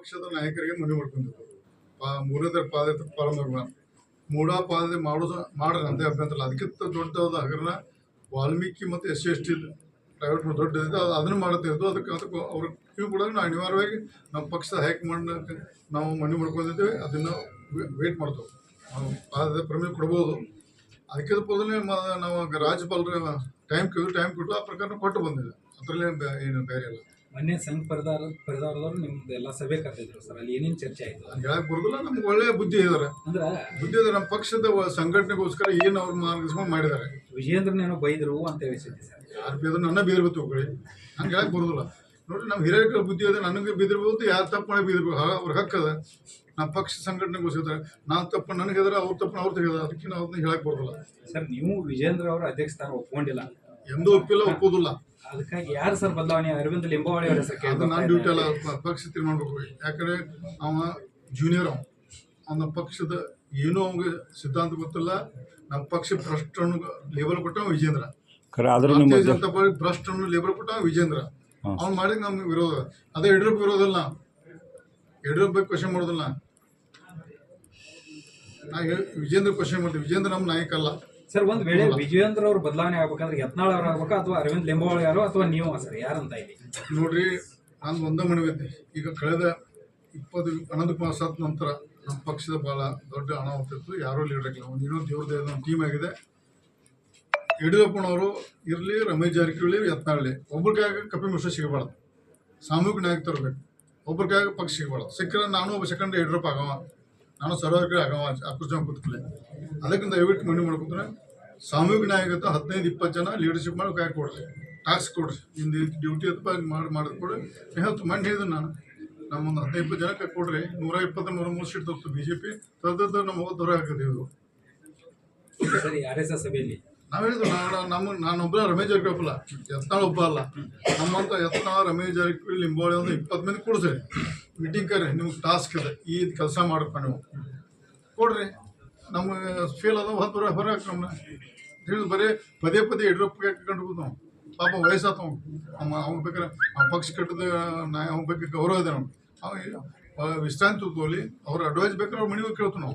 ಪಕ್ಷದ ನಾಯಕರಿಗೆ ಮನವಿ ಮಾಡ್ಕೊಂಡಿದ್ರು. ಮೂರನೇ ಪಾದಯಾತ್ರೆ ಪ್ರಾರಂಭ ಮೂಡಾ ಪಾದಯಾತ್ರೆ ಮಾಡೋದು, ಮಾಡ್ರಿ ಅಂತ ಅಭ್ಯಂತರ. ಅದಕ್ಕಿಂತ ದೊಡ್ಡದಾದ ಹಗರಣ ವಾಲ್ಮೀಕಿ ಮತ್ತು S C S T private ದೊಡ್ಡದಿದೆ ಅದು ಅದನ್ನು ಮಾಡುತ್ತಿದ್ದು ಅದಕ್ಕೆ ಅದಕ್ಕೆ ಅವ್ರ ಕ್ಯೂ ಕೂಡ ನಾವು ಅನಿವಾರ್ಯವಾಗಿ ನಮ್ಮ ಪಕ್ಷದ ಹೈಕಮಾಂಡ್ ನಾವು ಮನವಿ ಮಾಡ್ಕೊಂಡಿದ್ದೇವೆ. ಅದನ್ನು ವೇಟ್ ಮಾಡ್ತೇವೆ. ನಾವು ಪಾದದ ಪ್ರಮೇಯ ಕೊಡ್ಬೋದು. ಅದಕ್ಕಿಂತ ಮೊದಲೇ ನಾವು ರಾಜ್ಯಪಾಲರ ಟೈಮ್ ಕೇಳಿದ್ರು ಟೈಮ್ ಕೊಟ್ಟು ಆ ಪ್ರಕಾರ ಕೊಟ್ಟು ಬಂದಿದೆ. ಅದರಲ್ಲೇ ಏನು ಬೇರೆ ಇಲ್ಲ. ಮೊನ್ನೆ ಸಂಘ ಪರಿದಾರ ಪರಿದಾರದವ್ರು ನಿಮ್ದು ಎಲ್ಲ ಸಭೆ ಕರೆದಿದ್ರು ಸರ್ ಅಲ್ಲಿ ಏನೇನು ಚರ್ಚೆ ಆಯ್ತು? ಹೇಳಕ್ ಬರ್ದಿಲ್ಲ ನಮ್ಗೆ ಒಳ್ಳೆ ಬುದ್ಧಿ ಇದಾರೆ. ಅಂದ್ರೆ ಬುದ್ಧಿ ಇದ್ದಾರೆ ನಮ್ಮ ಪಕ್ಷದ ವ- ಸಂಘಟನೆಗೋಸ್ಕರ ಏನು ಅವ್ರು ಮಾರ್ಗದರ್ಶನ ಮಾಡಿದ್ದಾರೆ. ವಿಜೇಂದ್ರನೇನೋ ಬೈದ್ರು ಅಂತ ಹೇಳಿಸಿದ್ದೆ ಸರ್. ಯಾರು ಬೀದ್ರು ನನ್ನ ಬೀದಿರ್ಬೇಕು ತಗೊಳ್ಳಿ. ನಂಗೆ ಹೇಳಕ್ ಬರೋದಿಲ್ಲ. ನೋಡಿ ನಮ್ಮ ಹಿರಿಯರ ಬುದ್ಧಿ ಅದ ನನಗೆ ಬೀದಿರ್ಬೋದು ಯಾರು ತಪ್ಪು ಮಾಡಿ ಬೀದಿರ್ಬೇಕು ಅವ್ರ ಹಕ್ಕದ ನಮ್ಮ ಪಕ್ಷ ಸಂಘಟನೆಗೋಸ್ಕರ ನಾವು ತಪ್ಪು ನನಗೆ ಹೆದರ ಅವ್ರ ತಪ್ಪು ಅವ್ರು ತೆಗೆದ ಅದಕ್ಕೆ ನಾವು ಅದನ್ನ ಹೇಳಕ್ ಬರೋದಿಲ್ಲ. ಸರ್ ನೀವು ವಿಜೇಂದ್ರ ಅವರ ಅಧ್ಯಕ್ಷ ಸ್ಥಾನ ಒಪ್ಕೊಂಡಿಲ್ಲ. ಎಂದೂ ಒಪ್ಪಿಲ್ಲ ಒಪ್ಪೋದಿಲ್ಲ ಅದಕ್ಕಾಗಿ ಯಾರು ಸರ್ ಬದಲಾವಣೆ? ಅರವಿಂದ್ ಲಿಂಬಾವಳಿ ಅವರ ಸರ್ ಅದು ನನ್ನ ಡ್ಯೂಟಿ ಅಲ್ಲ ಪಕ್ಷ ತೀರ್ಮಾನ ಮಾಡ್ಬೇಕು ಯಾಕಂದ್ರೆ ಅವ ಜೂನಿಯರ್ ಅವ. ಅವನ ಪಕ್ಷದ ಏನೂ ಅವಂಗೆ ಸಿದ್ಧಾಂತ ಗೊತ್ತಿಲ್ಲ. ನಮ್ಮ ಪಕ್ಷ ಭ್ರಷ್ಟ ಲೇಬಲ್ ಕೊಟ್ಟ ವಿಜೇಂದ್ರ. ಖರೆ ಆದ್ರೂ ನಿಮ್ಮ ಭಾರತೀಯ ಜನತಾ ಪಾರ್ಟಿ ಭ್ರಷ್ಟ ಲೇಬಲ್ ಕೊಟ್ಟ ವಿಜೇಂದ್ರ. ಅವ್ನು ಮಾಡಿದ ನಮ್ಗೆ ವಿರೋಧ. ಅದೇ ಯಡಿಯೂರಪ್ಪ ವಿರೋಧ ಇಲ್ಲ ಯಡಿಯೂರಪ್ಪ ಕ್ವಶನ್ ಮಾಡೋದಿಲ್ಲ. ನಾ ಹೇಳ್- ವಿಜೇಂದ್ರ ಕ್ವಶನ್ ಮಾಡ್ತೀವಿ. ವಿಜೇಂದ್ರ ನಮ್ಮ ನಾಯಕ ಅಲ್ಲ ಸರ್ ಒಂದ್ ವೇಳೆ ವಿಜಯೇಂದ್ರ ಅವ್ರ ಬದಲಾವಣೆ ಆಗ್ಬೇಕಂದ್ರೆ ಯತ್ನಾಳ್ ಅವ್ರ ಆಗ್ಬೇಕಾ ಅಥವಾ ಅರವಿಂದ್ ಲಿಂಬಾವಳಿ ಯಾರು ಅಥವಾ ನೀವು ಸರ್ ಯಾರಂತ ಇಲ್ಲಿ? ನೋಡ್ರಿ ನಾನು ಒಂದೇ ಮನವಿದ್ದೆ ಈಗ ಕಳೆದ ಇಪ್ಪತ್ತು ಹನ್ನೊಂದು ಮಾಸ ಆದ ನಂತರ ನಮ್ಮ ಪಕ್ಷದ ಭಾಳ ದೊಡ್ಡ ಹಣ ಇತ್ತು. ಯಾರೂ ಲೀಡರ್ ಆಗಿಲ್ಲ ಒಂದು ಇನ್ನೊಂದು ದೇವ್ರದ್ದು ಒಂದು ಟೀಮ್ ಆಗಿದೆ. ಯಡಿಯೂರಪ್ಪನವರು ಇರಲಿ ರಮೇಶ್ ಜಾರಕಿಹೊಳಿ ಯತ್ನಾಳ್ಳಿ. ಒಬ್ಬರಿಗಾಗ ಕಪಿ ಮಿಶ್ರ ಸಿಗಬಾರ್ದು. ಸಾಮೂಹಿಕ ನಾಯಕ ತರಬೇಕು ಒಬ್ಬರಿಗಾಗ ಪಕ್ಷ ಸಿಗಬಾರ್ದು. ಸಿಕ್ಕರೆ ನಾನು ಒಬ್ಬ ಸೆಕೆಂಡ್ ಯಡಿಯೂರಪ್ಪ ಆಗವ. ನಾನು ಸರ್ವಾಧಿಕ ಆಗವ ಅಕೃಷ್ಣ ಕೂತ್ಕೊಳ್ಳಿ. ಅದಕ್ಕಿಂತ ದಯವಿಟ್ಟು ಮನವಿ ಮಾಡ್ಕೊತಾರೆ ಸಾಮೂಹಿಕ ನಾಯಕತ್ವ ಹದಿನೈದು, ಇಪ್ಪತ್ತು ಜನ ಲೀಡರ್ಶಿಪ್ ಮಾಡಿ ಕೈ ಕೊಡ್ರಿ ಟಾಸ್ಕ್ ಕೊಡ್ರಿ. ನಿಂದು ಡ್ಯೂಟಿ ಅಥವಾ ಮಾಡಿ ಮಾಡಿದ್ ಕೊಡ್ರಿ ಹೇಳ್ತು ಮಂಡಿ ಹೇಳಿದ್ರು ನಾನು. ನಮ್ಮೊಂದು ಹದಿನೈದು, ಇಪ್ಪತ್ತು ಜನಕ್ಕೆ ಕೊಡ್ರಿ, ನೂರ ಇಪ್ಪತ್ತು ನೂರ ಮೂರು ಸೀಟ್ ತೋರಿಸ್ತು ಬಿ ಜೆ ಪಿ ತದ್ದು ನಮ್ಮ ದೂರ ಹಾಕಿದೆ ಇದು ಸರ್ ಆರ್ ಎಸ್ ಎಸ್ ಸಭೆಯಲ್ಲಿ. ನಾವು ಹೇಳಿದ್ರು ನಾನು ನಮ್ಮ ನಾನೊಬ್ಬ ರಮೇಶ್ ಜಾರಕಿಹೊಳಿ ಒಪ್ಪಲ್ಲ ಯತ್ನಾಳ್ ಒಬ್ಬ ಅಲ್ಲ. ನಮ್ಮಂತ ಎತ್ತ ರಮೇಶ್ ಜಾರಕಿಹೊಳಿ ಲಿಂಬೋಳಿ ಒಂದು ಇಪ್ಪತ್ತು ಮಂದಿ ಕೊಡ್ಸ್ರಿ. ಮೀಟಿಂಗ್ ಕರೆ, ನಿಮ್ಗೆ ಟಾಸ್ಕ್ ಇದೆ. ಈ ಕೆಲಸ ಮಾಡಪ್ಪ ನೀವು. ಕೊಡ್ರಿ. ನಮಗೆ ಫೇಲ್ ಅದ ಹೊರ ಹೊರ ನಮ್ಮನ್ನ ತಿಳಿದು ಬರೀ ಪದೇ ಪದೇ ಯಡಿಯೂರಪ್ಪ ಕಂಡು ನಾವು. ಪಾಪ ವಯಸ್ಸಾತ ಅವ ಅವ್ನ ಬೇಕಾದ್ರೆ ಆ ಪಕ್ಷ ಕಟ್ಟದ ನಾ ಅವ್ನ ಬಗ್ಗೆ ಗೌರವ ಇದೆ ನಮ್ಗೆ. ಅವ ವಿಶ್ರಾಂತಿ ತೋಲಿ ಅವ್ರ ಅಡ್ವೈಸ್ ಬೇಕಾದ್ರೆ ಅವ್ರ ಮನೆಗೆ ಕೇಳ್ತು ನಾವು.